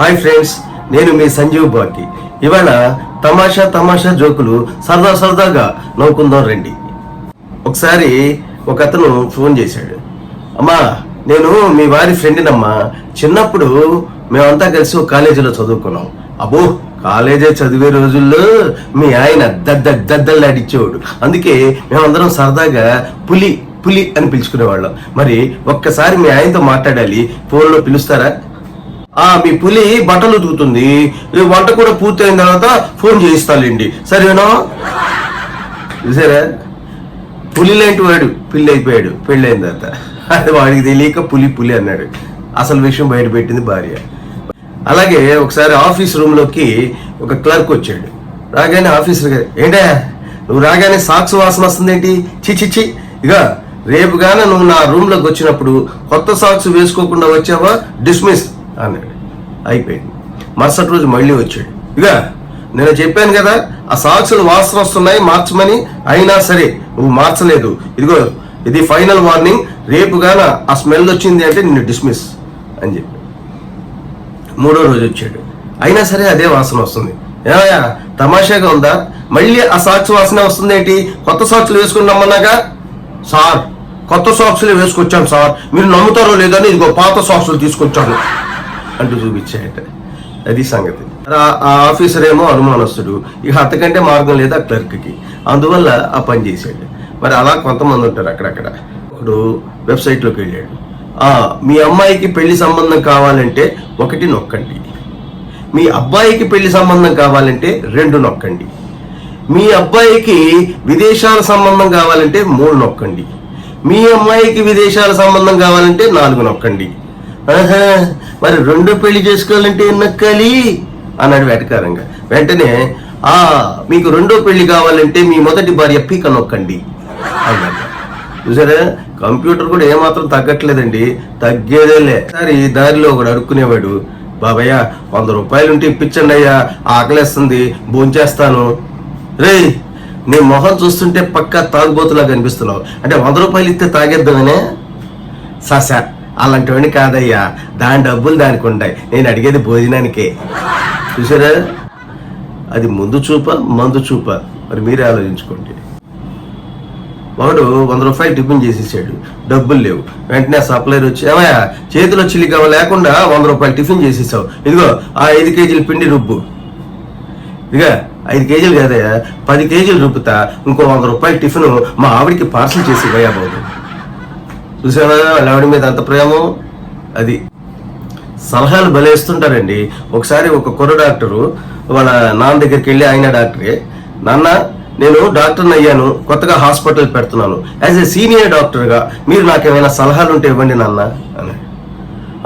Hi friends నేను మీ సంజీవ్ భాటి ఇవాళ తమాషా తమాషా జోకులు సరదా సరదాగా నవ్వుకుందాం రండి. ఒకసారి ఒక అతను ఫోన్ చేశాడు. అమ్మా నేను మీ వారి ఫ్రెండ్నమ్మా. చిన్నప్పుడు మేమంతా కలిసి ఒక కాలేజీలో చదువుకున్నాం. అబ్బో కాలేజీ చదివే రోజుల్లో మీ ఆయన దద్దద్దల్లాడిచ్చేవాడు అందుకే మేమందరం సరదాగా పులి పులి అని పిలుచుకునేవాళ్ళం. మరి ఒక్కసారి మీ ఆయనతో మాట్లాడాలి ఫోన్లో పిలుస్తారా? ఆ మీ పులి బట్టలు ఉతుకుతుంది. వంట కూడా పూర్తయిన తర్వాత ఫోన్ చేయిస్తాలేండి సరేనా? సరే పులి లాంటి వాడు? పిల్లి అయిపోయాడు. పెళ్ళి అయిన తర్వాత. అది వాడికి తెలియక పులి పులి అన్నాడు. అసలు విషయం బయట పెట్టింది భార్య. అలాగే ఒకసారి ఆఫీస్ రూమ్లోకి ఒక క్లర్క్ వచ్చాడు. రాగానే ఆఫీసర్ గారు ఏంటా నువ్వు రాగానే సాక్స్ వాసన వస్తుందేంటి? చి చి చి ఇక రేపు గాన నువ్వు నా రూమ్లోకి వచ్చినప్పుడు కొత్త సాక్స్ వేసుకోకుండా వచ్చావా? డిస్మిస్. అన్నాడు. అయిపోయింది. మరుసటి రోజు మళ్ళీ వచ్చాడు. ఇక నేను చెప్పాను కదా ఆ సాక్షులు వాసన వస్తున్నాయి మార్చమని. అయినా సరే నువ్వు మార్చలేదు. ఇదిగో ఇది ఫైనల్ వార్నింగ్. రేపు గాన ఆ స్మెల్ వచ్చింది అంటే నిన్ను డిస్మిస్ అని చెప్పి మూడో రోజు వచ్చాడు. అయినా సరే అదే వాసన వస్తుంది. ఏమయ్యా తమాషాగా ఉందా? మళ్ళీ ఆ సాక్షి వాసన వస్తుంది ఏంటి? కొత్త సాక్షులు వేసుకున్నామన్నాగా సార్ కొత్త సాక్షులు వేసుకొచ్చాను సార్. మీరు నమ్ముతారో లేదని ఇదిగో పాత సాక్షులు తీసుకొచ్చాను. అంటూ చూపించాయట. అది సంగతి. ఆ- ఆఫీసర్ ఏమో అనుమానస్తుడు. ఇక అంతకంటే మార్గం లేదు ఆ క్లర్క్కి. అందువల్ల ఆ పని చేశాడు. మరి అలా కొంతమంది ఉంటారు అక్కడక్కడ. ఒకడు వెబ్సైట్లోకి వెళ్ళాడు. మీ అమ్మాయికి పెళ్ళి సంబంధం కావాలంటే ఒకటి నొక్కండి. మీ అబ్బాయికి పెళ్ళి సంబంధం కావాలంటే రెండు నొక్కండి. మీ అబ్బాయికి విదేశాల సంబంధం కావాలంటే మూడు నొక్కండి. మీ అమ్మాయికి విదేశాల సంబంధం కావాలంటే నాలుగు నొక్కండి. మరి రెండో పెళ్ళి చేసుకోవాలంటే ఎన్ని అన్నాడు వెటకారంగా. వెంటనే ఆ మీకు రెండో పెళ్ళి కావాలంటే మీ మొదటి భార్య పీక నొక్కండి. అన్నాడు. చూసారా? కంప్యూటర్ కూడా ఏమాత్రం తగ్గట్లేదండి. తగ్గేదేలే. సరే దారిలో ఒకడు అడుక్కునేవాడు బాబయ్య వంద రూపాయలు ఉంటే ఇప్పించండి అయ్యా ఆకలేస్తుంది భోంచేస్తాను. రే నీ మొహం చూస్తుంటే పక్కా తాగుబోతులా కనిపిస్తున్నావు అంటే వంద రూపాయలు ఇస్తే తాగేద్దామనే సార్. అలాంటివన్నీ కాదయ్యా. దాని డబ్బులు దానికి ఉంటాయి నేను అడిగేది భోజనానికే. చూసారా? అది ముందు చూప మందు చూప. మరి మీరే ఆలోచించుకోండి. వాడు వంద రూపాయలు టిఫిన్ చేసేసాడు. డబ్బులు లేవు. వెంటనే సప్లైర్ వచ్చి ఏమయ్యా చేతిలో చిల్లిగవ లేకుండా వంద రూపాయలు టిఫిన్ చేసేసావు. ఇదిగో ఆ ఐదు కేజీల పిండి రుబ్బు. ఇదిగా ఐదు కేజీలు కాదయ్యా పది కేజీలు రుబ్బుతా. ఇంకో వంద రూపాయలు టిఫిన్ మా ఆవిడికి పార్సల్ చేసి పోయా బాబు. చూసావా వాళ్ళ ఆవిడ మీద అంత ప్రేమ? అది. సలహాలు బలేస్తుంటారండి ఒకసారి ఒక కుర్ర డాక్టరు వాళ్ళ నాన్న దగ్గరికి వెళ్ళి ఆయన డాక్టరే నాన్న నేను డాక్టర్ని అయ్యాను కొత్తగా హాస్పిటల్ పెడుతున్నాను. యాజ్ ఎ సీనియర్ డాక్టర్గా మీరు నాకేమైనా సలహాలు ఉంటే ఇవ్వండి నాన్న. అని.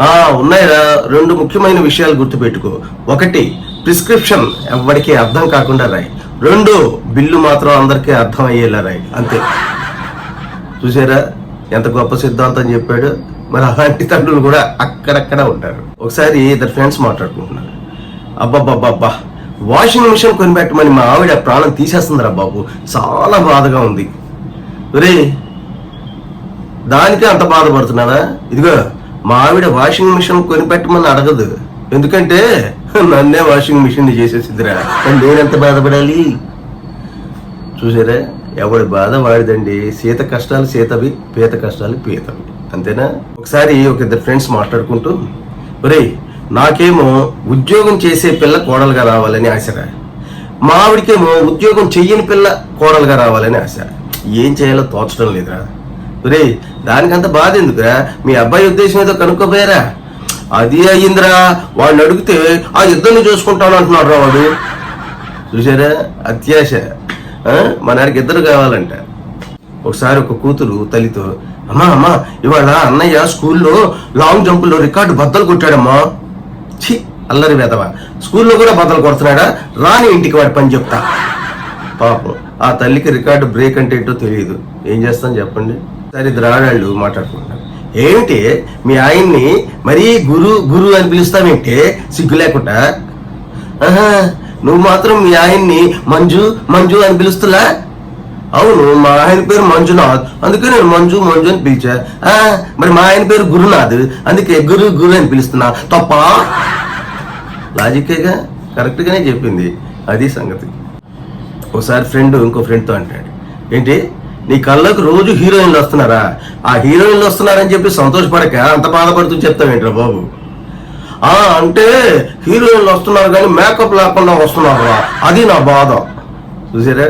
ఆ ఉన్నాయిరా. రెండు ముఖ్యమైన విషయాలు గుర్తుపెట్టుకో. ఒకటి ప్రిస్క్రిప్షన్ ఎవరికి అర్థం కాకుండా రాయి. రెండు బిల్లు మాత్రం అందరికీ అర్థం అయ్యేలా రాయి. అంతే. చూసారా? ఎంత గొప్ప సిద్ధాంతం చెప్పాడు మరి అలాంటి తండ్రులు కూడా అక్కడక్కడ ఉంటారు. ఒకసారి ఇద్దరు ఫ్రెండ్స్ మాట్లాడుకుంటున్నారు. అబ్బబ్బబ్బబ్బా వాషింగ్ మిషన్ కొనిపెట్టమని మా ఆవిడ ప్రాణం తీసేస్తుందిరా బాబు చాలా బాధగా ఉంది. రే దానికే అంత బాధపడుతున్నావా? ఇదిగో మా ఆవిడ వాషింగ్ మిషన్ కొనిపెట్టమని అడగదు. ఎందుకంటే నన్నే వాషింగ్ మిషన్ చేసేసిద్దిరా నేనెంత బాధపడాలి? చూసారా? ఎవడి బాధ వాడిదండి. సీత కష్టాలు సీతవి పీత కష్టాలు పీతవి. అంతేనా? ఒకసారి ఒక ఇద్దరు ఫ్రెండ్స్ మాట్లాడుకుంటూ ఒరేయ్ నాకేమో ఉద్యోగం చేసే పిల్ల కోడలుగా రావాలని ఆశరా మా ఆవిడకేమో ఉద్యోగం చెయ్యని పిల్ల కోడలుగా రావాలని ఆశ. ఏం చేయాలో తోచడం లేదురా. ఒరేయ్ దానికంత బాధ ఎందుకురా? మీ అబ్బాయి ఉద్దేశం ఏదో కనుక్కోపోయారా అది అయ్యిందిరా. వాడిని అడిగితే ఆ ఇద్దరిని చూసుకుంటాను అంటున్నాడు రా వాడు. చూసారా అత్యాశ. మా నాడికి ఇద్దరు కావాలంట. ఒకసారి ఒక కూతురు తల్లితో అమ్మా అమ్మా ఇవాళ అన్నయ్య స్కూల్లో లాంగ్ జంపులో రికార్డు బద్దలు కొట్టాడమ్మా. ఛీ అల్లరి వెదవ. స్కూల్లో కూడా బద్దలు కొడుతున్నాడా? రాని ఇంటికి వాడి పని చెప్తా. పాపం ఆ తల్లికి రికార్డు బ్రేక్ అంటే ఏంటో తెలియదు. ఏం చేస్తాను చెప్పండి. సరే ఇద్దరు ఆడాళ్ళు మాట్లాడుకుంటారు ఏమిటి మీ ఆయన్ని మరీ గురు గురు అని పిలుస్తామేంటి సిగ్గు లేకుండా? ఆహా, నువ్వు మాత్రం మీ ఆయన్ని మంజు మంజు అని పిలుస్తులా అవును మా ఆయన పేరు మంజునాథ్. అందుకే నేను మంజు మంజు అని పిలిచా. ఆ, మరి మా ఆయన పేరు గురునాథ్. అందుకే గురు గురు అని పిలుస్తున్నా. తప్ప? లాజిక్కేగా? కరెక్ట్గానే చెప్పింది. అది సంగతి. ఒకసారి ఫ్రెండ్ ఇంకో ఫ్రెండ్తో అంటాడు. ఏంటి? నీ కళ్ళకు రోజు హీరోయిన్లు వస్తున్నారా? ఆ హీరోయిన్లు వస్తున్నారని చెప్పి సంతోషపడక అంత బాధపడుతూ చెప్తావేంట్రా బాబు? ఆ అంటే హీరోయిన్లు వస్తున్నారు కానీ మేకప్ లేకుండా వస్తున్నారు అది నా బాధ. చూసారా?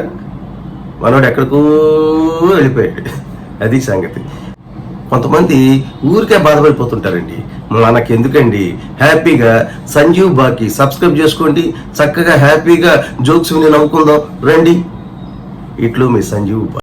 మనోడు ఎక్కడికో వెళ్ళిపోయాడు. అది సంగతి. కొంతమంది ఊరికే బాధపడిపోతుంటారండి. మనకెందుకండి? హ్యాపీగా సంజీవ్ బాకి సబ్స్క్రైబ్ చేసుకోండి. చక్కగా హ్యాపీగా జోక్స్ విని నవ్వుకుందాం. రండి. ఇట్లు మీ సంజీవ్ బా